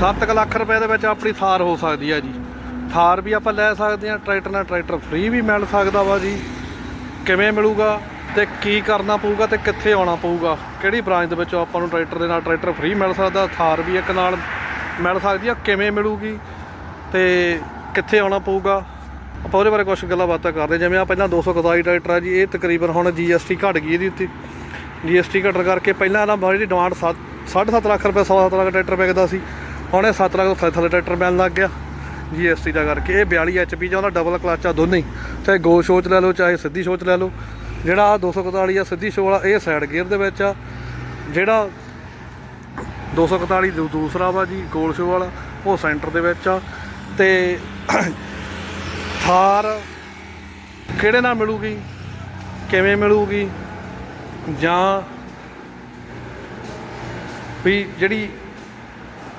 7 ਲੱਖ ਰੁਪਏ ਦੇ ਵਿੱਚ ਆਪਣੀ ਥਾਰ ਹੋ ਸਕਦੀ ਹੈ ਜੀ। ਥਾਰ ਵੀ ਆਪਾਂ ਲੈ ਸਕਦੇ ਹਾਂ, ਟਰੈਕਟਰ ਨਾਲ ਟਰੈਕਟਰ ਫ੍ਰੀ ਵੀ ਮਿਲ ਸਕਦਾ ਵਾ ਜੀ। ਕਿਵੇਂ ਮਿਲੂਗਾ ਤੇ ਕੀ ਕਰਨਾ ਪਊਗਾ ਤੇ ਕਿੱਥੇ ਆਉਣਾ ਪਊਗਾ? ਕਿਹੜੀ ਬ੍ਰਾਂਚ ਦੇ ਵਿੱਚ ਆਪਾਂ ਨੂੰ ਟਰੈਕਟਰ ਦੇ ਨਾਲ ਟਰੈਕਟਰ ਫ੍ਰੀ ਮਿਲ ਸਕਦਾ, ਥਾਰ ਵੀ ਇੱਕ ਨਾਲ ਮਿਲ ਸਕਦੀ ਆ, ਕਿਵੇਂ ਮਿਲੂਗੀ ਤੇ ਕਿੱਥੇ ਆਉਣਾ ਪਊਗਾ? ਆਪਾਂ ਉਹਦੇ ਬਾਰੇ ਕੁਝ ਗੱਲਾਂ ਬਾਤਾਂ ਕਰਦੇ ਜਿਵੇਂ ਆ ਪਹਿਲਾਂ 241 ਟਰੈਕਟਰ ਆ ਜੀ, ਇਹ ਤਕਰੀਬਨ ਹੁਣ GST ਘਟ ਗਈ ਇਹਦੀ ਉੱਤੇ। GST ਘਟਣ ਕਰਕੇ ਪਹਿਲਾਂ ਇਹਨਾਂ ਬਾਹਰ ਦੀ ਡਿਮਾਂਡ 7.5 ਲੱਖ ਰੁਪਏ 7 ਲੱਖ ਟਰੈਕਟਰ ਵਿਕਦਾ ਸੀ। ਹੁਣ ਇਹ 7 ਲੱਖ ਤੋਂ ਥੱਲੇ ਥੱਲੇ ਟਰੈਕਟਰ ਮਿਲਣ ਲੱਗ ਗਿਆ। GST ਦਾ ਕਰਕੇ। ਇਹ 42 HP ਜਾਂ ਉਹਦਾ ਡਬਲ ਕਲਚ ਆ ਦੋਨੇ ਚਾਹੇ ਗੋ ਸ਼ੋਚ ਲੈ ਲਓ, ਚਾਹੇ ਸਿੱਧੀ ਸ਼ੋਚ ਲੈ ਲਓ। ਜਿਹੜਾ ਆਹ 241 ਆ, ਸਿੱਧੀ ਸ਼ੋ ਵਾਲਾ, ਇਹ ਸਾਈਡ ਗੇਅਰ ਦੇ ਵਿੱਚ ਆ। ਜਿਹੜਾ 241 ਦੂ- ਦੂਸਰਾ ਵਾ ਜੀ ਗੋਲ ਸ਼ੋ ਵਾਲਾ, ਉਹ ਸੈਂਟਰ ਦੇ ਵਿੱਚ ਆ। ਤੇ ਥਾਰ ਕਿਹੜੇ ਨਾਲ ਮਿਲੂਗੀ? ਕਿਵੇਂ ਮਿਲੂਗੀ? ਜਾਂ ਵੀ ਜਿਹੜੀ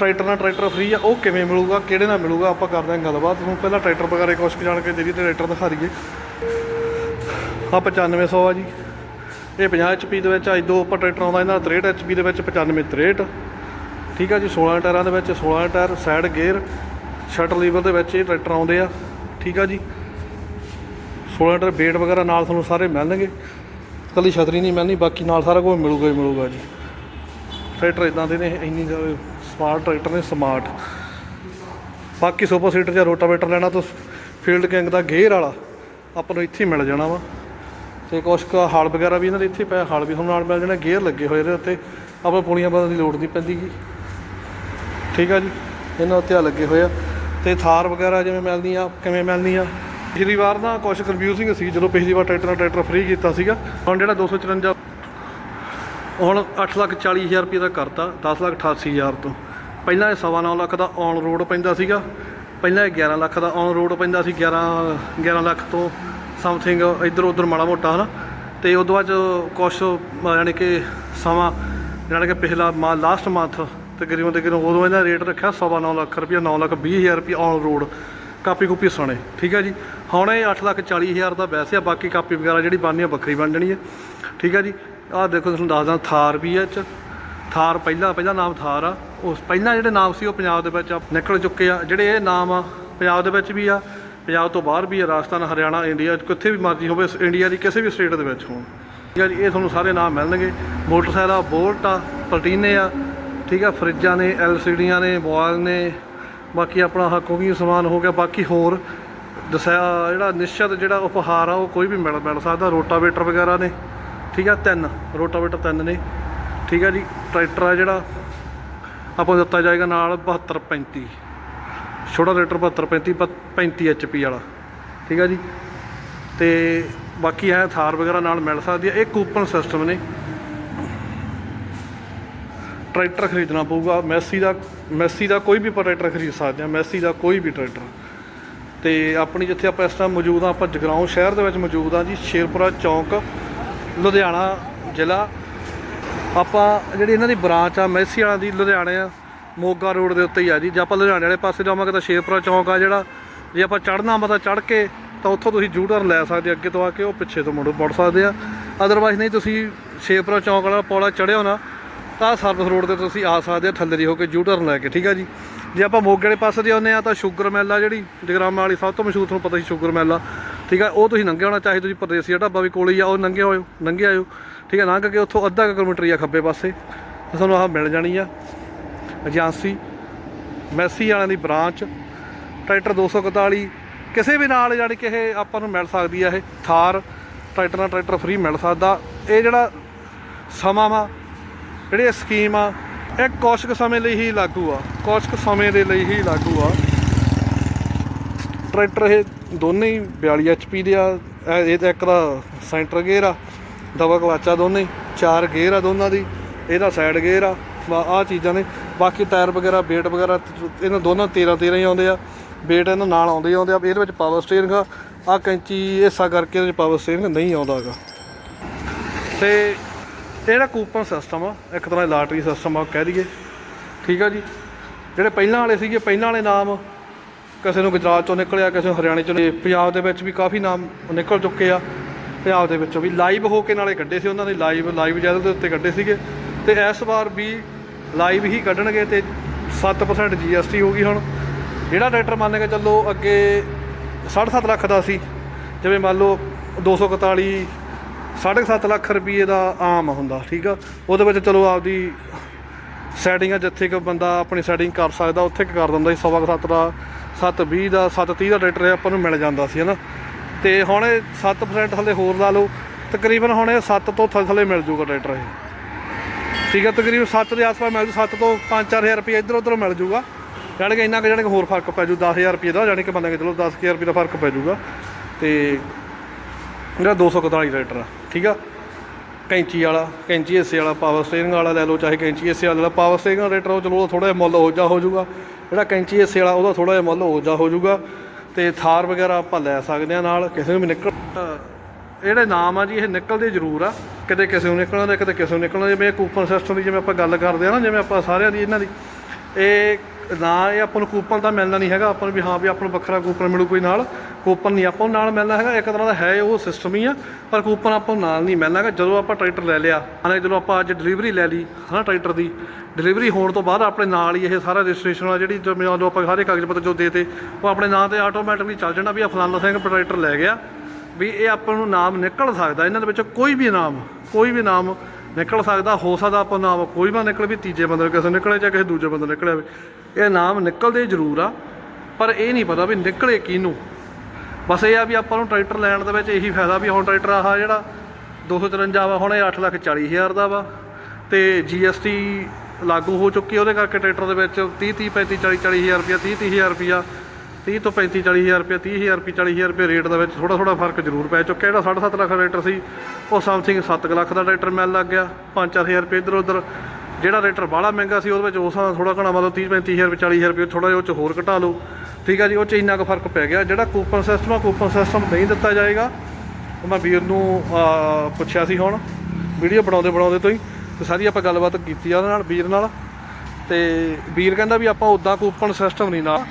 ਟਰੈਕਟਰ ਨਾਲ ਟਰੈਕਟਰ ਫ੍ਰੀ ਆ, ਉਹ ਕਿਵੇਂ ਮਿਲੂਗਾ, ਕਿਹੜੇ ਨਾਲ ਮਿਲੂਗਾ, ਆਪਾਂ ਕਰਦੇ ਹਾਂ ਗੱਲਬਾਤ। ਤੁਹਾਨੂੰ ਪਹਿਲਾਂ ਟਰੈਕਟਰ ਬਾਰੇ ਕੁਛ ਕੁ ਜਾਣ ਕੇ ਜਿਹੜੀ ਤੇ ਟਰੈਕਟਰ ਦਿਖਾ ਦਈਏ। ਆ 9500 ਆ ਜੀ। ਇਹ 50 HP ਦੇ ਵਿੱਚ ਅੱਜ ਦੋ ਉੱਪਰ ਟਰੈਕਟਰ ਆਉਂਦਾ, ਇਹਨਾਂ ਦਾ 63 HP ਦੇ ਵਿੱਚ 95 63 ਠੀਕ ਆ ਜੀ 16 ਟਾਇਰਾਂ ਦੇ ਵਿੱਚ 16 tyre side gear shutter lever ਦੇ ਵਿੱਚ ਇਹ ਟਰੈਕਟਰ ਆਉਂਦੇ ਆ। ਠੀਕ ਆ ਜੀ। 16 ਟਾਇਰ ਵੇਟ ਵਗੈਰਾ ਨਾਲ ਤੁਹਾਨੂੰ ਸਾਰੇ ਮਿਲਣਗੇ। ਕੱਲੀ ਛਤਰੀ ਨਹੀਂ ਮਿਲਣੀ, ਬਾਕੀ ਨਾਲ ਸਾਰਾ ਕੁਝ ਮਿਲੂਗਾ ਹੀ ਮਿਲੂਗਾ ਜੀ। ਟਰੈਕਟਰ ਇਦਾਂ ਦੇ ਨੇ, ਇੰਨੀ ਸਮਾਰਟ ਟਰੈਕਟਰ ਨੇ ਸਮਾਰਟ। ਬਾਕੀ ਸੁਪਰ ਸੀਟਰ ਜਾਂ ਰੋਟਾਵੇਟਰ ਲੈਣਾ ਤਾਂ ਫੀਲਡ ਕਿੰਗ ਦਾ ਗੇਅਰ ਵਾਲਾ, ਆਪਾਂ ਨੂੰ ਇੱਥੇ ਹੀ ਮਿਲ ਜਾਣਾ ਵਾ। ਤੇ ਕੁਛ ਕੁ ਹਲ ਵਗੈਰਾ ਵੀ ਇਹਨਾਂ ਦੇ ਇੱਥੇ ਪਿਆ ਹਲ ਵੀ ਤੁਹਾਨੂੰ ਨਾਲ ਮਿਲ ਜਾਣਾ, ਗੇਅਰ ਲੱਗੇ ਹੋਏ ਇਹਦੇ ਉੱਤੇ। ਆਪਾਂ ਪੁਲੀਆਂ ਬਦਲਣ ਦੀ ਲੋੜ ਨਹੀਂ ਪੈਂਦੀ ਗੀ। ਠੀਕ ਆ ਜੀ, ਇਹਨਾਂ ਉੱਤੇ ਆ ਲੱਗੇ ਹੋਏ ਆ। ਤੇ ਥਾਰ ਵਗੈਰਾ ਜਿਵੇਂ ਮਿਲਦੀ ਆ, ਕਿਵੇਂ ਮਿਲਦੀ ਆ? ਪਿਛਲੀ ਵਾਰ ਨਾ ਕੁਛ ਕਨਫਿਊਜ਼ਿੰਗ ਸੀ, ਜਦੋਂ ਪਿਛਲੀ ਵਾਰ ਟਰੈਕਟਰ ਨਾਲ ਟਰੈਕਟਰ ਫ੍ਰੀ ਕੀਤਾ ਸੀਗਾ। ਹੁਣ ਜਿਹੜਾ 254 ਹੁਣ 8 ਲੱਖ 40 ਹਜ਼ਾਰ ਰੁਪਏ ਦਾ ਕਰਤਾ 10 ਲੱਖ 88 ਹਜ਼ਾਰ ਤੋਂ। ਪਹਿਲਾਂ ਇਹ ਸਵਾ ਨੌ ਲੱਖ ਦਾ ਔਨ ਰੋਡ ਪੈਂਦਾ ਸੀਗਾ। ਪਹਿਲਾਂ ਇਹ 11 ਲੱਖ ਦਾ ਔਨ ਰੋਡ ਪੈਂਦਾ ਸੀ 11 11 ਲੱਖ ਤੋਂ ਸਮਥਿੰਗ ਇੱਧਰ ਉੱਧਰ ਮਾੜਾ ਮੋਟਾ, ਹਨਾ? ਤੇ ਉਦੋਂ ਬਾਅਦ 'ਚ ਕੁਛ ਮ- ਯਾਨੀ ਕਿ ਸਮਾਂ, ਯਾਨੀ ਕਿ ਪਿਛਲਾ ਮਾ ਲਾਸਟ ਮੰਥ ਤਕਰੀਬਨ ਤਕਰੀਬਨ ਉਦੋਂ ਇਹਦਾ ਰੇਟ ਰੱਖਿਆ ਸਵਾ ਨੌ ਲੱਖ ਰੁਪਏ 9 ਲੱਖ 20 ਹਜ਼ਾਰ ਰੁਪਏ ਔਨ ਰੋਡ ਕਾਪੀ ਕੂਪੀ ਸਣੇ ਠੀਕ ਹੈ ਜੀ? ਹੁਣ ਇਹ 8 ਲੱਖ 40 ਹਜ਼ਾਰ ਦਾ ਵੈਸੇ ਆ, ਬਾਕੀ ਕਾਪੀ ਵਗੈਰਾ ਜਿਹੜੀ ਬਣਨੀ ਆ, ਵੱਖਰੀ ਬਣ ਜਾਣੀ ਹੈ ਠੀਕ ਹੈ ਜੀ? ਆਹ ਦੇਖੋ, ਤੁਹਾਨੂੰ ਦੱਸਦਾ ਥਾਰ ਵੀ ਹੈ 'ਚ ਥਾਰ ਪਹਿਲਾਂ, ਪਹਿਲਾ ਨਾਮ ਥਾਰ ਆ। ਉਸ ਪਹਿਲਾਂ ਜਿਹੜੇ ਨਾਮ ਸੀ ਉਹ ਪੰਜਾਬ ਦੇ ਵਿੱਚ ਆ, ਨਿਕਲ ਚੁੱਕੇ ਆ। ਜਿਹੜੇ ਇਹ ਨਾਮ ਆ, ਪੰਜਾਬ ਦੇ ਵਿੱਚ ਵੀ ਆ, ਪੰਜਾਬ ਤੋਂ ਬਾਹਰ ਵੀ ਆ, ਰਾਜਸਥਾਨ, ਹਰਿਆਣਾ, ਇੰਡੀਆ, ਕਿੱਥੇ ਵੀ ਮਰਜ਼ੀ ਹੋਵੇ ਇੰਡੀਆ ਦੀ ਕਿਸੇ ਵੀ ਸਟੇਟ ਦੇ ਵਿੱਚ ਹੋਣ। ਠੀਕ ਆ ਜੀ, ਇਹ ਤੁਹਾਨੂੰ ਸਾਰੇ ਨਾਮ ਮਿਲਣਗੇ। ਮੋਟਰਸਾਈਕਲ ਆ, ਬੋਲਟ ਆ, ਪਲਟੀਨੇ ਆ, ਠੀਕ ਆ, ਫਰਿੱਜਾਂ ਨੇ, ਐਲਸੀਡੀਆਂ ਨੇ ਮੋਬਾਈਲ ਨੇ, ਬਾਕੀ ਆਪਣਾ ਆਹ ਕੋਈ ਵੀ ਸਮਾਨ ਹੋ ਗਿਆ, ਬਾਕੀ ਹੋਰ ਦੱਸਿਆ ਜਿਹੜਾ ਨਿਸ਼ਚਿਤ ਜਿਹੜਾ ਉਪਹਾਰ ਆ, ਉਹ ਕੋਈ ਵੀ ਮਿਲ ਮਿਲ ਸਕਦਾ। ਰੋਟਾਵੇਟਰ ਵਗੈਰਾ ਨੇ, ਠੀਕ ਆ, ਤਿੰਨ, ਰੋਟਾਵੇਟਰ ਤਿੰਨ ਨੇ। ਠੀਕ ਹੈ ਜੀ, ਟਰੈਕਟਰ ਆ ਜਿਹੜਾ, ਆਪਾਂ ਦਿੱਤਾ ਜਾਏਗਾ ਨਾਲ 7235 ਛੋਟਾ ਟਰੈਕਟਰ 7235 35 ਐਚਪੀ ਵਾਲਾ। ਠੀਕ ਹੈ ਜੀ, ਤੇ ਬਾਕੀ ਹੈ ਥਾਰ ਵਗੈਰਾ ਨਾਲ ਮਿਲ ਸਕਦੀ ਹੈ ਇਹ ਕੂਪਨ ਸਿਸਟਮ ਨੇ। ਟਰੈਕਟਰ ਖਰੀਦਣਾ ਪਊਗਾ। ਮੈਸੀ ਦਾ ਮੈਸੀ ਦਾ ਕੋਈ ਵੀ ਆਪਾਂ ਟਰੈਕਟਰ ਖਰੀਦ ਸਕਦੇ ਹਾਂ ਮੈਸੀ ਦਾ ਕੋਈ ਵੀ ਟਰੈਕਟਰ। ਤੇ ਆਪਣੀ ਜਿੱਥੇ ਆਪਾਂ ਇਸ ਟਾਈਮ ਮੌਜੂਦ ਆ, ਆਪਾਂ ਜਗਰਾਉਂ ਸ਼ਹਿਰ ਦੇ ਵਿੱਚ ਮੌਜੂਦ ਆ ਜੀ, ਸ਼ੇਰਪੁਰਾ ਚੌਂਕ, ਲੁਧਿਆਣਾ ਜ਼ਿਲ੍ਹਾ। ਆਪਾਂ ਜਿਹੜੀ ਇਹਨਾਂ ਦੀ ਬ੍ਰਾਂਚ ਆ, ਮੈਸੀ ਵਾਲਾ ਦੀ ਲੁਧਿਆਣੇ ਆ, ਮੋਗਾ ਰੋਡ ਦੇ ਉੱਤੇ ਹੀ ਆ ਜੀ। ਜੇ ਆਪਾਂ ਲੁਧਿਆਣੇ ਵਾਲੇ ਪਾਸੇ ਜਾਵਾਂਗੇ ਤਾਂ ਸ਼ੇਰਪੁਰਾ ਚੌਂਕ ਆ ਜਿਹੜਾ। ਜੇ ਆਪਾਂ ਚੜ੍ਹਨਾ ਮਤਾ ਚੜ੍ਹ ਕੇ ਤਾਂ ਉੱਥੋਂ ਤੁਸੀਂ ਜੂ ਟਰਨ ਲੈ ਸਕਦੇ ਅੱਗੇ ਤੋਂ ਆ ਕੇ ਉਹ ਪਿੱਛੇ ਤੋਂ ਮੁੜ ਮੁੜ ਸਕਦੇ ਆ। ਅਦਰਵਾਈਜ਼ ਨਹੀਂ, ਤੁਸੀਂ ਸ਼ੇਰਪੁਰਾ ਚੌਂਕ ਵਾਲਾ ਪੌੜਾ ਚੜ੍ਹਿਓ ਨਾ, ਤਾਂ ਸਰਵਿਸ ਰੋਡ ਤੇ ਤੁਸੀਂ ਆ ਸਕਦੇ ਆ, ਥੱਲੇ ਦੀ ਹੋ ਕੇ ਜੂਟਰ ਲੈ ਕੇ, ਠੀਕ ਆ ਜੀ। ਜੇ ਆਪਾਂ ਮੋਗੇ ਵਾਲੇ ਪਾਸੇ ਦੇ ਆਉਂਦੇ ਆ ਤਾਂ ਸ਼ੂਗਰ ਮਿਲ ਜਿਹੜੀ ਜਗਰਾਮਾ ਵਾਲੀ ਸਭ ਤੋਂ ਮਸ਼ਹੂਰ, ਤੁਹਾਨੂੰ ਪਤਾ ਸੀ ਸ਼ੂਗਰ ਮਿਲ, ਠੀਕ ਆ, ਉਹ ਤੁਸੀਂ ਲੰਘੇ ਹੋਣਾ ਚਾਹੇ ਤੁਸੀਂ ਪਰਦੇਸੀ ਢਾਬਾ ਵੀ ਕੋਲ ਹੀ ਆ, ਉਹ ਲੰਘੇ ਹੋਇਓ ਲੰਘੇ ਆਇਓ। ਠੀਕ ਹੈ ਲੰਘ ਕੇ ਉੱਥੋਂ ਅੱਧਾ ਕੁ ਕਿਲੋਮੀਟਰ ਹੀ ਆ ਖੱਬੇ ਪਾਸੇ। ਤੇ ਤੁਹਾਨੂੰ ਆਹ ਮਿਲ ਜਾਣੀ ਆ ਏਜੰਸੀ, ਮੈਸੀ ਵਾਲਿਆਂ ਦੀ ਬ੍ਰਾਂਚ, ਟਰੈਕਟਰ 241 ਕਿਸੇ ਵੀ ਨਾਲ ਜਾਣੀ ਕਿ ਇਹ ਆਪਾਂ ਨੂੰ ਮਿਲ ਸਕਦੀ ਆ ਇਹ ਥਾਰ, ਟਰੈਕਟਰ ਨਾਲ ਟਰੈਕਟਰ ਫ੍ਰੀ ਮਿਲ ਸਕਦਾ। ਇਹ ਜਿਹੜਾ ਸਮਾਂ ਵਾ, ਜਿਹੜੀ ਇਹ ਸਕੀਮ ਆ, ਇਹ ਕੁਛ ਸਮੇਂ ਲਈ ਹੀ ਲਾਗੂ ਆ ਕੁਛ ਸਮੇਂ ਦੇ ਲਈ ਹੀ ਲਾਗੂ ਆ। ਟਰੈਕਟਰ ਇਹ ਦੋਨੇ ਹੀ 42 HP ਦੇ ਆ, ਇਹ ਤਾਂ ਇੱਕ ਦਾ ਸੈਂਟਰ ਗੇਅਰ ਆ। ਦਵਾ ਕਲਾਚਾ ਦੋਨੇ, ਚਾਰ ਗੇਅਰ ਆ ਦੋਨਾਂ ਦੀ, ਇਹਦਾ ਸਾਈਡ ਗੇਅਰ ਆ ਆ ਚੀਜ਼ਾਂ ਨੇ। ਬਾਕੀ ਟਾਇਰ ਵਗੈਰਾ ਵੇਟ ਵਗੈਰਾ, ਇਹਨਾਂ ਦੋਨਾਂ 13 13 ਹੀ ਆਉਂਦੇ ਆ। ਵੇਟ ਇਹਨਾਂ ਨਾਲ ਆਉਂਦੇ ਹੀ ਆਉਂਦੇ ਆ। ਇਹਦੇ ਵਿੱਚ ਪਾਵਰ ਸਟੀਅਰਿੰਗ ਆ। ਆ ਕੈਂਚੀ ਹਿੱਸਾ ਕਰਕੇ ਇਹਦੇ ਵਿੱਚ ਪਾਵਰ ਸਟੀਅਰਿੰਗ ਨਹੀਂ ਆਉਂਦਾ ਹੈਗਾ। ਤੇ ਇਹਦਾ ਕੂਪਨ ਸਿਸਟਮ ਆ, ਇੱਕ ਤਰ੍ਹਾਂ ਦਾ ਲਾਟਰੀ ਸਿਸਟਮ ਆ, ਕਹਿ ਦਈਏ। ਠੀਕ ਆ ਜੀ? ਜਿਹੜੇ ਪਹਿਲਾਂ ਵਾਲੇ ਸੀਗੇ, ਪਹਿਲਾਂ ਵਾਲੇ ਨਾਮ ਕਿਸੇ ਨੂੰ ਗੁਜਰਾਤ ਚੋਂ ਨਿਕਲਿਆ, ਕਿਸੇ ਨੂੰ ਹਰਿਆਣੇ ਚੋਂ ਪੰਜਾਬ ਦੇ ਵਿੱਚ ਵੀ ਕਾਫੀ ਨਾਮ ਨਿਕਲ ਚੁੱਕੇ ਆ। ਪੰਜਾਬ ਦੇ ਵਿੱਚੋਂ ਵੀ ਲਾਈਵ ਹੋ ਕੇ ਨਾਲੇ ਕੱਢੇ ਸੀ ਉਹਨਾਂ ਨੇ ਲਾਈਵ ਲਾਈਵ ਚੈਨਲ ਦੇ ਉੱਤੇ ਕੱਢੇ ਸੀਗੇ। ਤੇ ਇਸ ਵਾਰ ਵੀ ਲਾਈਵ ਹੀ ਕੱਢਣਗੇ ਤੇ 7% GST ਹੋ ਗਈ ਹੁਣ। ਜਿਹੜਾ ਟਰੈਕਟਰ ਮੰਨ ਕੇ ਚੱਲੋ ਅੱਗੇ 7.5 ਲੱਖ ਦਾ ਸੀ। ਜਿਵੇਂ ਮੰਨ ਲਓ 241 7.5 ਲੱਖ ਰੁਪਏ ਦਾ ਆਮ ਹੁੰਦਾ, ਠੀਕ ਆ? ਉਹਦੇ ਵਿੱਚ ਚਲੋ ਆਪਦੀ ਸੈਟਿੰਗ ਆ, ਜਿੱਥੇ ਕਿ ਬੰਦਾ ਆਪਣੀ ਸੈਟਿੰਗ ਕਰ ਸਕਦਾ, ਉੱਥੇ ਕੁ ਕਰ ਦਿੰਦਾ ਸੀ, ਸਵਾ ਕੁ ਸੱਤ ਦਾ 720 ਦਾ 730 ਦਾ ਟਰੈਕਟਰ ਆਪਾਂ ਨੂੰ ਮਿਲ ਜਾਂਦਾ ਸੀ, ਹਨਾ? ਤੇ ਹੁਣ ਇਹ 7% ਥੱਲੇ ਹੋਰ ਲਾ ਲਓ, ਤਕਰੀਬਨ ਹੁਣ ਇਹ 7 ਤੋਂ ਥੱਲੇ ਥੱਲੇ ਮਿਲ ਜੂਗਾ ਟਰੈਕਟਰ ਇਹ। ਠੀਕ ਹੈ, ਤਕਰੀਬਨ 7 ਦੇ ਆਸ-ਪਾਸ ਮਿਲ ਜੂ 7 ਤੋਂ 5-4000 ਰੁਪਏ ਇੱਧਰ ਉੱਧਰ ਮਿਲ ਜੂਗਾ। ਜਾਣੀ ਕਿ ਇੰਨਾ ਕੁ ਜਾਣੀ ਕਿ ਹੋਰ ਫ਼ਰਕ ਪੈ ਜੂ 10000 ਰੁਪਏ ਦਾ ਜਾਣੀ ਕਿ ਬੰਦਾ ਕਿ ਚਲੋ 10000 ਰੁਪਏ ਦਾ ਫ਼ਰਕ ਪੈ ਜੂਗਾ। ਤੇ ਜਿਹੜਾ 241 ਟਰੈਕਟਰ ਆ, ਠੀਕ ਆ? ਕੈਂਚੀ ਵਾਲਾ, ਕੈਂਚੀ ਹਿੱਸੇ ਵਾਲਾ, ਪਾਵਰ ਸਟੀਅਰਿੰਗ ਵਾਲਾ ਲੈ ਲਓ, ਚਾਹੇ ਕੈਂਚੀ ਹਿੱਸੇ ਵਾਲਾ ਪਾਵਰ ਸਟੀਅਰਿੰਗ ਵਾਲਾ ਟਰੈਕਟਰ ਉਹ ਚਲੋ ਥੋੜਾ ਜਿਹਾ ਮੁੱਲ ਹੋ ਜਾ ਹੋ ਜਾਊਗਾ ਜਿਹੜਾ ਕੈਂਚੀ ਹਿੱਸੇ ਵਾਲਾ, ਉਹਦਾ ਥੋੜਾ ਜਿਹਾ ਮੁੱਲ ਹੋ ਜਾ ਹੋ ਜਾਊਗਾ ਤੇ ਥਾਰ ਵਗੈਰਾ ਆਪਾਂ ਲੈ ਸਕਦੇ ਆ ਨਾਲ, ਕਿਸੇ ਨੂੰ ਵੀ ਨਿਕਲ ਜਿਹੜੇ ਨਾਮ ਆ ਜੀ, ਇਹ ਨਿਕਲਦੇ ਜ਼ਰੂਰ ਆ। ਕਿਤੇ ਕਿਸੇ ਨੂੰ ਨਿਕਲਣਾ ਤੇ ਕਿਤੇ ਕਿਸੇ ਨੂੰ ਨਿਕਲਣਾ, ਜਿਵੇਂ ਕੂਪਨ ਸਿਸਟਮ ਦੀ ਜਿਵੇਂ ਆਪਾਂ ਗੱਲ ਕਰਦੇ ਆ ਨਾ, ਜਿਵੇਂ ਆਪਾਂ ਸਾਰਿਆਂ ਦੀ ਇਹਨਾਂ ਦੀ। ਇਹ ਨਾ ਇਹ ਆਪਾਂ ਨੂੰ ਕੂਪਨ ਤਾਂ ਮਿਲਣਾ ਨਹੀਂ ਹੈਗਾ, ਆਪਾਂ ਨੂੰ ਵੀ ਹਾਂ ਵੀ ਆਪਾਂ ਨੂੰ ਵੱਖਰਾ ਕੂਪਨ ਮਿਲੂ ਕੋਈ ਨਾਲ। ਕੂਪਨ ਨਹੀਂ, ਆਪਾਂ ਨੂੰ ਨਾਲ ਮਿਲਣਾ ਹੈਗਾ, ਇੱਕ ਤਰ੍ਹਾਂ ਦਾ ਹੈ ਉਹ ਸਿਸਟਮ ਹੀ ਆ, ਪਰ ਕੂਪਨ ਆਪਾਂ ਨੂੰ ਨਾਲ ਨਹੀਂ ਮਿਲਣਾ ਹੈਗਾ। ਜਦੋਂ ਆਪਾਂ ਟਰੈਕਟਰ ਲੈ ਲਿਆ, ਹਨਾ, ਜਦੋਂ ਆਪਾਂ ਅੱਜ ਡਿਲੀਵਰੀ ਲੈ ਲਈ, ਹਨਾ, ਟਰੈਕਟਰ ਦੀ ਡਿਲੀਵਰੀ ਹੋਣ ਤੋਂ ਬਾਅਦ ਆਪਣੇ ਨਾਲ ਹੀ ਇਹ ਸਾਰਾ ਰਜਿਸਟ੍ਰੇਸ਼ਨ ਵਾਲਾ ਜਿਹੜੀ ਜਿਵੇਂ ਆਪਾਂ ਸਾਰੇ ਕਾਗਜ਼ ਪੱਤਰ ਜੋ ਦੇਤੇ, ਉਹ ਆਪਣੇ ਨਾਂ ਤੇ ਆਟੋਮੈਟਿਕਲੀ ਚੱਲ ਜਾਣਾ ਵੀ ਆ ਫਲਾਣਾ ਸਿੰਘ ਟਰੈਕਟਰ ਲੈ ਗਿਆ, ਵੀ ਇਹ ਆਪਾਂ ਨੂੰ ਨਾਮ ਨਿਕਲ ਸਕਦਾ, ਇਹਨਾਂ ਦੇ ਵਿੱਚੋਂ ਕੋਈ ਵੀ ਨਾਮ, ਕੋਈ ਵੀ ਨਾਮ ਨਿਕਲ ਸਕਦਾ, ਹੋ ਸਕਦਾ ਆਪਾਂ ਨੂੰ ਨਾਮ ਕੋਈ ਵੀ ਨਿਕਲੇ ਵੀ ਤੀਜੇ ਬੰਦੇ ਨੂੰ ਕਿਸੇ ਨਿਕਲੇ ਜਾਂ ਕਿਸੇ ਦੂਜੇ ਬੰਦੇ ਨੂੰ ਨਿਕਲੇ ਇਹ ਨਾਮ ਨਿਕਲਦੇ ਜ਼ਰੂਰ ਆ, ਪਰ ਇਹ ਨਹੀਂ ਪਤਾ ਵੀ ਨਿਕਲੇ ਕਿਹਨੂੰ। ਬਸ ਇਹ ਆ ਵੀ ਆਪਾਂ ਨੂੰ ਟਰੈਕਟਰ ਲੈਣ ਦੇ ਵਿੱਚ ਇਹੀ ਫਾਇਦਾ ਵੀ ਹੁਣ ਟਰੈਕਟਰ ਆਹ ਜਿਹੜਾ 253 ਵਾ, ਹੁਣ ਇਹ 8 ਲੱਖ 40 ਹਜ਼ਾਰ ਦਾ ਵਾ। ਤੇ GST ਲਾਗੂ ਹੋ ਚੁੱਕੀ ਉਹਦੇ ਕਰਕੇ ਟਰੈਕਟਰ ਦੇ ਵਿੱਚ 30 30 35 40 40 ਹਜ਼ਾਰ ਰੁਪਇਆ 30 30 ਹਜ਼ਾਰ ਰੁਪਇਆ 30 ਤੋਂ 35 40 ਹਜ਼ਾਰ ਰੁਪਇਆ 30 ਹਜ਼ਾਰ ਰੁਪਏ 40 ਹਜ਼ਾਰ ਰੁਪਏ ਰੇਟ ਦੇ ਵਿੱਚ ਥੋੜਾ ਥੋੜਾ ਫ਼ਰਕ ਜ਼ਰੂਰ ਪੈ ਚੁੱਕਿਆ। ਜਿਹੜਾ 7.5 ਲੱਖ ਦਾ ਟਰੈਕਟਰ ਸੀ, ਉਹ ਸਮਥਿੰਗ 7 ਲੱਖ ਦਾ ਟਰੈਕਟਰ ਮਿਲ ਲੱਗ ਗਿਆ। 5-4000 ਰੁਪਏ ਇੱਧਰ ਉੱਧਰ। ਜਿਹੜਾ ਰੇਟਰ ਬਾਹਲਾ ਮਹਿੰਗਾ ਸੀ, ਉਹਦੇ ਵਿੱਚ ਉਸ ਨਾਲ ਥੋੜਾ ਘਣਾ ਮਤਲਬ 30 35 ਹਜ਼ਾਰ ਰੁਪਏ 40 ਹਜ਼ਾਰ ਰੁਪਏ ਥੋੜਾ ਜਿਹਾ ਉਹ ਚ ਹੋਰ ਘਟਾ ਲਓ। ਠੀਕ ਆ ਜੀ, ਉਹ ਚ ਇੰਨਾ ਕੁ ਫ਼ਰਕ ਪੈ ਗਿਆ। ਜਿਹੜਾ ਕੂਪਨ ਸਿਸਟਮ ਆ ਕੂਪਨ ਸਿਸਟਮ ਨਹੀਂ ਦਿੱਤਾ ਜਾਏਗਾ। ਉਹ ਮੈਂ ਵੀਰ ਨੂੰ ਪੁੱਛਿਆ ਸੀ ਹੁਣ, ਵੀਡੀਓ ਬਣਾਉਂਦੇ ਬਣਾਉਂਦੇ ਤੋਂ ਹੀ। ਤੇ ਸਾਰੀ ਆਪਾਂ ਗੱਲਬਾਤ ਕੀਤੀ ਆ ਉਹਦੇ ਨਾਲ, ਵੀਰ ਨਾਲ। ਤੇ ਵੀਰ ਕਹਿੰਦਾ ਵੀ ਆਪਾਂ ਉਦਾਂ ਕੂਪਨ ਸਿਸਟਮ ਨਹੀਂ ਨਾਲ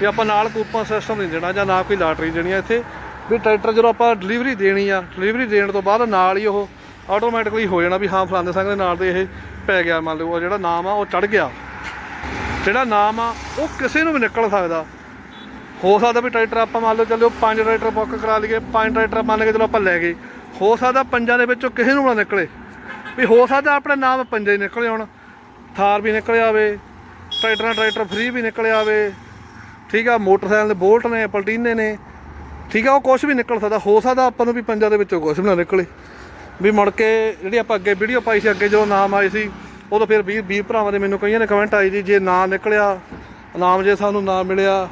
ਵੀ ਆਪਾਂ ਨਾਲ ਕੂਪਨ ਸਿਸਟਮ ਨਹੀਂ ਦੇਣਾ ਜਾਂ ਨਾ ਕੋਈ ਲਾਟਰੀ ਦੇਣੀ ਆ ਇੱਥੇ। ਵੀ ਟਰੈਕਟਰ ਜਦੋਂ ਆਪਾਂ ਡਿਲੀਵਰੀ ਦੇਣੀ ਆ ਡਿਲੀਵਰੀ ਦੇਣ ਤੋਂ ਬਾਅਦ ਨਾਲ ਹੀ ਉਹ ਆਟੋਮੈਟਿਕਲੀ ਹੋ ਜਾਣਾ ਵੀ ਹਾਂ, ਫਲਾਣੇ ਸੰਗ ਦੇ ਨਾਲ ਤੇ ਇਹ ਪੈ ਗਿਆ ਮੰਨ ਲਓ, ਉਹ ਜਿਹੜਾ ਨਾਮ ਆ, ਉਹ ਚੜ ਗਿਆ। ਜਿਹੜਾ ਨਾਮ ਆ, ਉਹ ਕਿਸੇ ਨੂੰ ਵੀ ਨਿਕਲ ਸਕਦਾ। ਹੋ ਸਕਦਾ ਵੀ ਟਰੈਕਟਰ ਆਪਾਂ ਮੰਨ ਲਓ ਚੱਲਿਓ ਪੰਜ ਟਰੈਕਟਰ ਬੁੱਕ ਕਰਾ ਲਈਏ, ਪੰਜ ਟਰੈਕਟਰ ਮੰਨ ਕੇ ਚਲੋ ਆਪਾਂ ਲੈ ਗਏ। ਹੋ ਸਕਦਾ ਪੰਜਾਂ ਦੇ ਵਿੱਚੋਂ ਕਿਸੇ ਨੂੰ ਨਾ ਨਿਕਲੇ। ਵੀ ਹੋ ਸਕਦਾ ਆਪਣੇ ਨਾਮ ਪੰਜੇ ਨਿਕਲੇ ਹੁਣ। ਥਾਰ ਵੀ ਨਿਕਲ ਆਵੇ, ਟਰੈਕਟਰਾਂ ਟਰੈਕਟਰ ਫ੍ਰੀ ਵੀ ਨਿਕਲ ਆਵੇ। ਠੀਕ ਆ, ਮੋਟਰਸਾਈਕਲ ਦੇ ਬੋਲਟ ਨੇ, ਪਲਟੀਨੇ ਨੇ। ਠੀਕ ਆ, ਉਹ ਕੁਝ ਵੀ ਨਿਕਲ ਸਕਦਾ। ਹੋ ਸਕਦਾ ਆਪਾਂ ਨੂੰ ਵੀ ਪੰਜਾਂ ਦੇ ਵਿੱਚੋਂ ਕੁਝ ਵੀ ਨਾ ਨਿਕਲੇ। ਵੀ ਮੁੜ ਕੇ ਜਿਹੜੀ ਆਪਾਂ ਅੱਗੇ ਵੀਡੀਓ ਪਾਈ ਸੀ, ਅੱਗੇ ਜਦੋਂ ਨਾਮ ਆਏ ਸੀ ਉਦੋਂ ਫਿਰ 20 20 ਭਰਾਵਾਂ ਦੇ ਮੈਨੂੰ ਕਈਆਂ ਨੇ ਕਮੈਂਟ ਆਈ ਜੀ ਜੇ ਨਾ ਨਿਕਲਿਆ, ਨਾਮ ਜੇ ਸਾਨੂੰ ਨਾ ਮਿਲਿਆ,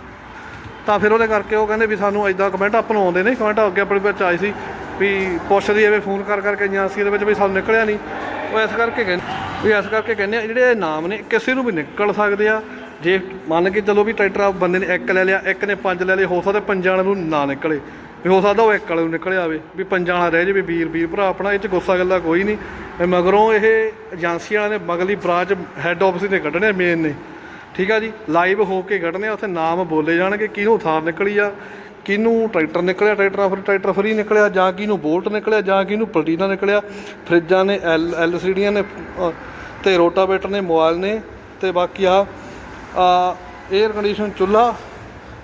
ਤਾਂ ਫਿਰ ਉਹਦੇ ਕਰਕੇ ਉਹ ਕਹਿੰਦੇ ਵੀ ਸਾਨੂੰ ਐਦਾਂ ਕਮੈਂਟ ਆਪਾਂ ਨੂੰ ਆਉਂਦੇ ਨੇ ਕਮੈਂਟ ਅੱਗੇ ਆਪਣੇ ਵਿੱਚ ਆਈ ਸੀ ਵੀ ਪੁੱਛਦੀ ਐਵੇਂ ਫੋਨ ਕਰ ਕਰਕੇ ਏਜੰਸੀ ਇਹਦੇ ਵਿੱਚ ਵੀ ਸਾਨੂੰ ਨਿਕਲਿਆ ਨਹੀਂ। ਉਹ ਇਸ ਕਰਕੇ ਕਹਿੰਦੇ ਵੀ ਇਸ ਕਰਕੇ ਕਹਿੰਦੇ ਜਿਹੜੇ ਨਾਮ ਨੇ, ਕਿਸੇ ਨੂੰ ਵੀ ਨਿਕਲ ਸਕਦੇ ਆ। ਜੇ ਮੰਨ ਕੇ ਚਲੋ ਵੀ ਟਰੈਕਟਰ ਆ ਬੰਦੇ ਨੇ ਇੱਕ ਲੈ ਲਿਆ ਇੱਕ ਨੇ ਪੰਜ ਲੈ ਲਏ ਹੋ ਸਕਦਾ ਪੰਜਾਂ ਵਾਲੇ ਨੂੰ ਨਾ ਨਿਕਲੇ। ਵੀ ਹੋ ਸਕਦਾ ਉਹ ਇੱਕ ਵਾਲੇ ਨੂੰ ਨਿਕਲ ਆਵੇ ਵੀ ਪੰਜਾਂ ਵਾਲਾ ਰਹਿ ਜਾਵੇ ਵੀਰ ਵੀਰ ਭਰਾ ਆਪਣਾ ਇਹ ਚ ਗੁੱਸਾ ਗੱਲਾ ਕੋਈ ਨਹੀਂ। ਮਗਰੋਂ ਇਹ ਏਜੰਸੀ ਵਾਲਿਆਂ ਨੇ ਮਗਲੀ ਬ੍ਰਾਂਚ ਹੈੱਡ ਆਫਿਸ ਨੇ ਕੱਢਣੇ ਮੇਨ ਨੇ। ਠੀਕ ਆ ਜੀ? ਲਾਈਵ ਹੋ ਕੇ ਕੱਢਣੇ ਆ ਉੱਥੇ ਨਾਮ ਬੋਲੇ ਜਾਣਗੇ ਕਿਹਨੂੰ ਥਾਰ ਨਿਕਲੀ ਆ ਕਿਹਨੂੰ ਟਰੈਕਟਰ ਨਿਕਲਿਆ ਟਰੈਕਟਰਾਂ ਫਿਰ ਟਰੈਕਟਰ ਫਰੀ ਨਿਕਲਿਆ ਜਾਂ ਕਿਹਨੂੰ ਬੋਲਟ ਨਿਕਲਿਆ ਜਾਂ ਕਿਹਨੂੰ ਪਲਟੀਨਾ ਨਿਕਲਿਆ। ਫਰਿੱਜਾਂ ਨੇ ਐਲ ਐਲ ਸੀ ਡੀਆਂ ਨੇ ਅ, ਤੇ ਰੋਟਾਵੇਟਰ ਨੇ ਮੋਬਾਈਲ ਨੇ ਤੇ ਬਾਕੀ ਆ 에ਅਰ ਕੰਡੀਸ਼ਨ ਚੁੱਲਾ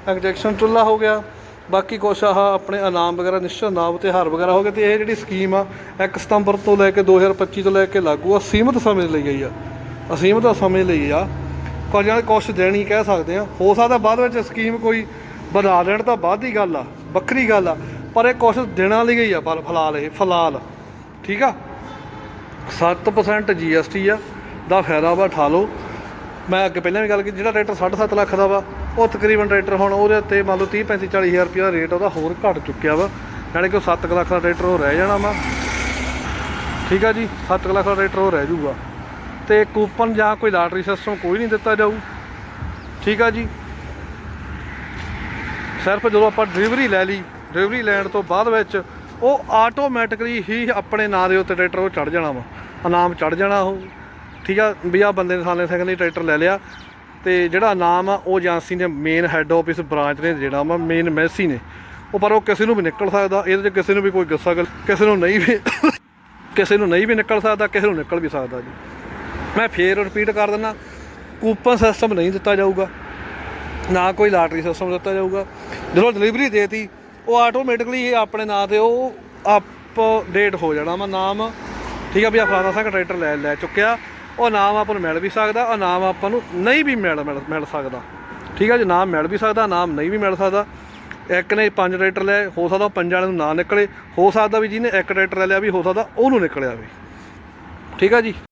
ਇੰਜੈਕਸ਼ਨ ਚੁੱਲਾ ਹੋ ਗਿਆ। ਬਾਕੀ ਕੁਛ ਆਹ ਆਪਣੇ ਇਨਾਮ ਵਗੈਰਾ, ਨਿਸ਼ਚਿਤ ਨਾਮ ਤੇ ਹਾਰ ਵਗੈਰਾ ਹੋ ਗਏ ਤੇ ਇਹ ਜਿਹੜੀ ਸਕੀਮ ਆ 1 ਸਤੰਬਰ ਤੋਂ ਲੈ ਕੇ 2025 ਤੋਂ ਲੈ ਕੇ ਲਾਗੂ ਆ, ਸੀਮਤ ਸਮੇਂ ਲਈ ਗਈ ਆ। ਅਸੀਮਤ ਸਮੇਂ ਲਈ ਆ। ਪਰ ਜਾਂ ਕੁਛ ਦੇਣੀ ਕਹਿ ਸਕਦੇ ਆ। ਹੋ ਸਕਦਾ ਬਾਅਦ ਵਿੱਚ ਸਕੀਮ ਕੋਈ ਵਧਾ ਦੇਣ ਤਾਂ ਬਾਅਦ ਦੀ ਗੱਲ ਆ, ਵੱਖਰੀ ਗੱਲ ਆ, ਪਰ ਇਹ ਕੁਛ ਦੇਣਾ ਲਈ ਗਈ ਆ ਪਰ ਫਿਲਹਾਲ ਇਹ ਫਲਾਲ ਠੀਕ ਆ? 7% GST ਆ, ਦਾ ਫਾਇਦਾ ਵਾ ਉਠਾ ਲਓ। ਮੈਂ ਅੱਗੇ ਪਹਿਲਾਂ ਵੀ ਗੱਲ ਕੀਤੀ, ਜਿਹੜਾ ਟਰੈਕਟਰ 7.5 ਲੱਖ ਦਾ ਵਾ, ਉਹ ਤਕਰੀਬਨ ਟਰੈਕਟਰ ਹੁਣ ਉਹਦੇ ਉੱਤੇ ਮੰਨ ਲਓ 30 35 40 ਹਜ਼ਾਰ ਰੁਪਏ ਦਾ ਰੇਟ ਉਹਦਾ ਹੋਰ ਘਟ ਚੁੱਕਿਆ ਵਾ। ਯਾਨੀ ਕਿ ਉਹ 7 ਲੱਖ ਦਾ ਟਰੈਕਟਰ ਉਹ ਰਹਿ ਜਾਣਾ ਵਾ। ਠੀਕ ਆ ਜੀ 7 ਲੱਖ ਦਾ ਟਰੈਕਟਰ ਉਹ ਰਹਿ ਜਾਊਗਾ। ਤੇ ਕੂਪਨ ਜਾਂ ਕੋਈ ਲਾਟਰੀ ਸਿਸਟਮ ਕੋਈ ਨਹੀਂ ਦਿੱਤਾ ਜਾਊ। ਠੀਕ ਆ ਜੀ। ਸਿਰਫ ਜਦੋਂ ਆਪਾਂ ਡਿਲੀਵਰੀ ਲੈ ਲਈ ਡਿਲੀਵਰੀ ਲੈਣ ਤੋਂ ਬਾਅਦ ਵਿੱਚ ਉਹ ਆਟੋਮੈਟਿਕਲੀ ਹੀ ਆਪਣੇ ਨਾਂ ਦੇ ਉੱਤੇ ਟਰੈਕਟਰ ਉਹ ਚੜ ਜਾਣਾ ਵਾ। ਇਨਾਮ ਚੜ ਜਾਣਾ ਉਹ। ਠੀਕ ਆ, ਵੀ ਆ ਬੰਦੇ ਨੇ ਸਾਲੇ ਸਿੰਘ ਨੇ ਟਰੈਕਟਰ ਲੈ ਲਿਆ ਤੇ ਜਿਹੜਾ ਨਾਮ ਆ, ਉਹ ਏਜੰਸੀ ਨੇ ਮੇਨ ਹੈੱਡ ਆਫਿਸ ਬ੍ਰਾਂਚ ਨੇ ਜਿਹੜਾ ਵਾ ਮੇਨ ਮੈਸੀ ਨੇ। ਉਹ ਪਰ ਉਹ ਕਿਸੇ ਨੂੰ ਵੀ ਨਿਕਲ ਸਕਦਾ, ਇਹਦੇ 'ਚ ਕਿਸੇ ਨੂੰ ਵੀ ਕੋਈ ਗੁੱਸਾ ਗੱਲ ਕਿਸੇ ਨੂੰ ਨਹੀਂ ਵੀ, ਕਿਸੇ ਨੂੰ ਨਹੀਂ ਵੀ ਨਿਕਲ ਸਕਦਾ, ਕਿਸੇ ਨੂੰ ਨਿਕਲ ਵੀ ਸਕਦਾ ਜੀ। ਮੈਂ ਫੇਰ ਰਿਪੀਟ ਕਰ ਦਿੰਦਾ ਕੂਪਨ ਸਿਸਟਮ ਨਹੀਂ ਦਿੱਤਾ ਜਾਊਗਾ, ਨਾ ਕੋਈ ਲਾਟਰੀ ਸਿਸਟਮ ਦਿੱਤਾ ਜਾਊਗਾ। ਜਦੋਂ ਡਿਲੀਵਰੀ ਦੇਤੀ, ਉਹ ਆਟੋਮੈਟਿਕਲੀ ਇਹ ਆਪਣੇ ਨਾਂ ਤੇ ਉਹ ਅਪਡੇਟ ਹੋ ਜਾਣਾ ਵਾ ਨਾਮ। ਠੀਕ ਆ, ਵੀ ਆ ਫਲਾਣਾ ਸਿੰਘ ਟਰੈਕਟਰ ਲੈ ਲੈ ਚੁੱਕਿਆ। ਉਹ ਨਾਮ ਆਪਾਂ ਨੂੰ ਮਿਲ ਵੀ ਸਕਦਾ, ਉਹ ਨਾਮ ਆਪਾਂ ਨੂੰ ਨਹੀਂ ਵੀ ਮਿਲ ਮਿਲ ਮਿਲ ਸਕਦਾ। ਠੀਕ ਹੈ ਜੀ, ਨਾਮ ਮਿਲ ਵੀ ਸਕਦਾ, ਨਾਮ ਨਹੀਂ ਵੀ ਮਿਲ ਸਕਦਾ। ਇੱਕ ਨੇ ਪੰਜ ਟਰੈਕਟਰ ਲਏ, ਹੋ ਸਕਦਾ ਪੰਜ ਵਾਲਿਆਂ ਨੂੰ ਨਾ ਨਿਕਲੇ। ਹੋ ਸਕਦਾ ਵੀ ਜਿਹਨੇ ਇੱਕ ਟਰੈਕਟਰ ਲੈ ਲਿਆ ਵੀ, ਹੋ ਸਕਦਾ ਉਹਨੂੰ ਨਿਕਲਿਆ ਵੀ। ਠੀਕ ਆ ਜੀ।